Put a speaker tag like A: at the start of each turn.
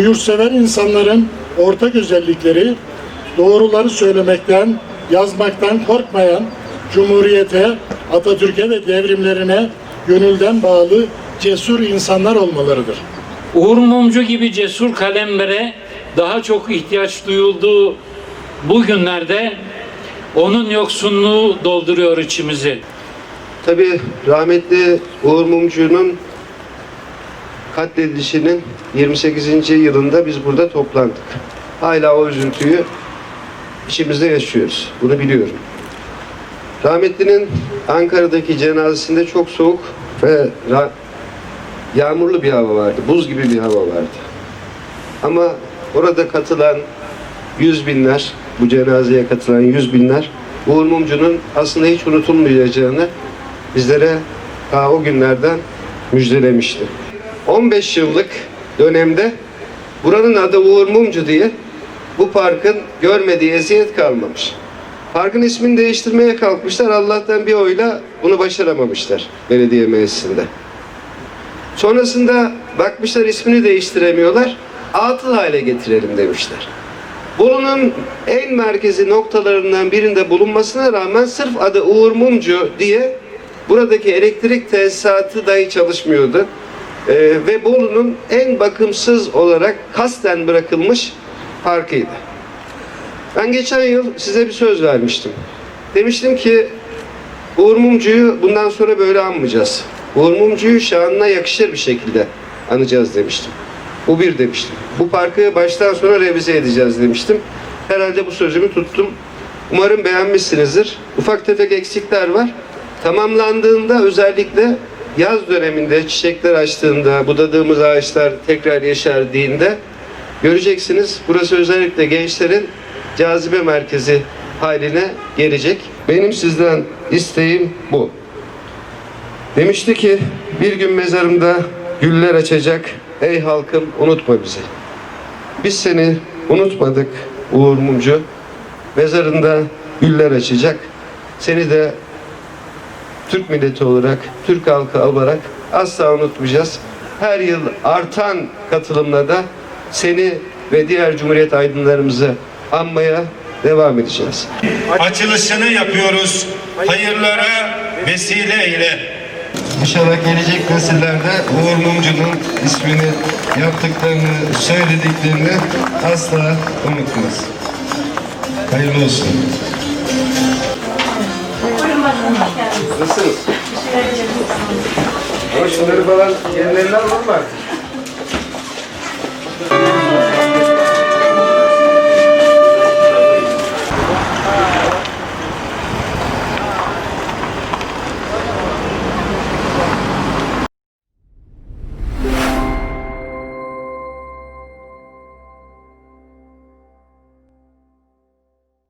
A: yurtsever insanların ortak özellikleri doğruları söylemekten, yazmaktan korkmayan, Cumhuriyete, Atatürk'e ve devrimlerine gönülden bağlı cesur insanlar olmalarıdır.
B: Uğur Mumcu gibi cesur kalemlere daha çok ihtiyaç duyulduğu bu günlerde onun yoksunluğu dolduruyor içimizi.
C: Tabii rahmetli Uğur Mumcu'nun katledilişinin 28. yılında biz burada toplandık. Hala o üzüntüyü içimizde yaşıyoruz. Bunu biliyorum. Rahmetlinin Ankara'daki cenazesinde çok soğuk ve yağmurlu bir hava vardı. Buz gibi bir hava vardı. Ama orada katılan yüz binler, bu cenazeye katılan yüz binler Uğur Mumcu'nun aslında hiç unutulmayacağını bizlere ta o günlerden müjdelemişti. 15 yıllık dönemde buranın adı Uğur Mumcu diye bu parkın görmediği eziyet kalmamış. Parkın ismini değiştirmeye kalkmışlar. Allah'tan bir oyla bunu başaramamışlar belediye meclisinde. Sonrasında bakmışlar ismini değiştiremiyorlar. Atıl hale getirelim demişler. Bolu'nun en merkezi noktalarından birinde bulunmasına rağmen sırf adı Uğur Mumcu diye buradaki elektrik tesisatı dahi çalışmıyordu. Ee, ve Bolu'nun en bakımsız olarak kasten bırakılmış parkıydı. Ben geçen yıl size bir söz vermiştim. Demiştim ki Uğur Mumcu'yu bundan sonra böyle anmayacağız. Uğur Mumcu'yu şanına yakışır bir şekilde anacağız demiştim. Bu bir demiştim. Bu parkı baştan sona revize edeceğiz demiştim. Herhalde bu sözümü tuttum. Umarım beğenmişsinizdir. Ufak tefek eksikler var. Tamamlandığında özellikle yaz döneminde çiçekler açtığında, budadığımız ağaçlar tekrar yeşerdiğinde göreceksiniz. Burası özellikle gençlerin cazibe merkezi haline gelecek. Benim sizden isteğim bu. Demişti ki bir gün mezarımda güller açacak. Ey halkım unutma bizi. Biz seni unutmadık Uğur Mumcu. Mezarında güller açacak. Seni de Türk milleti olarak, Türk halkı olarak asla unutmayacağız. Her yıl artan katılımla da seni ve diğer Cumhuriyet aydınlarımızı anmaya devam edeceğiz.
D: açılışını yapıyoruz. Hayırlara vesile eyle.
C: İnşallah gelecek nesillerde Uğur Mumcu'nun ismini, yaptıklarını, söylediklerini asla unutmaz. Hayırlı olsun. Nasılsınız? Ama şunları falan yerlerinden alalım artık.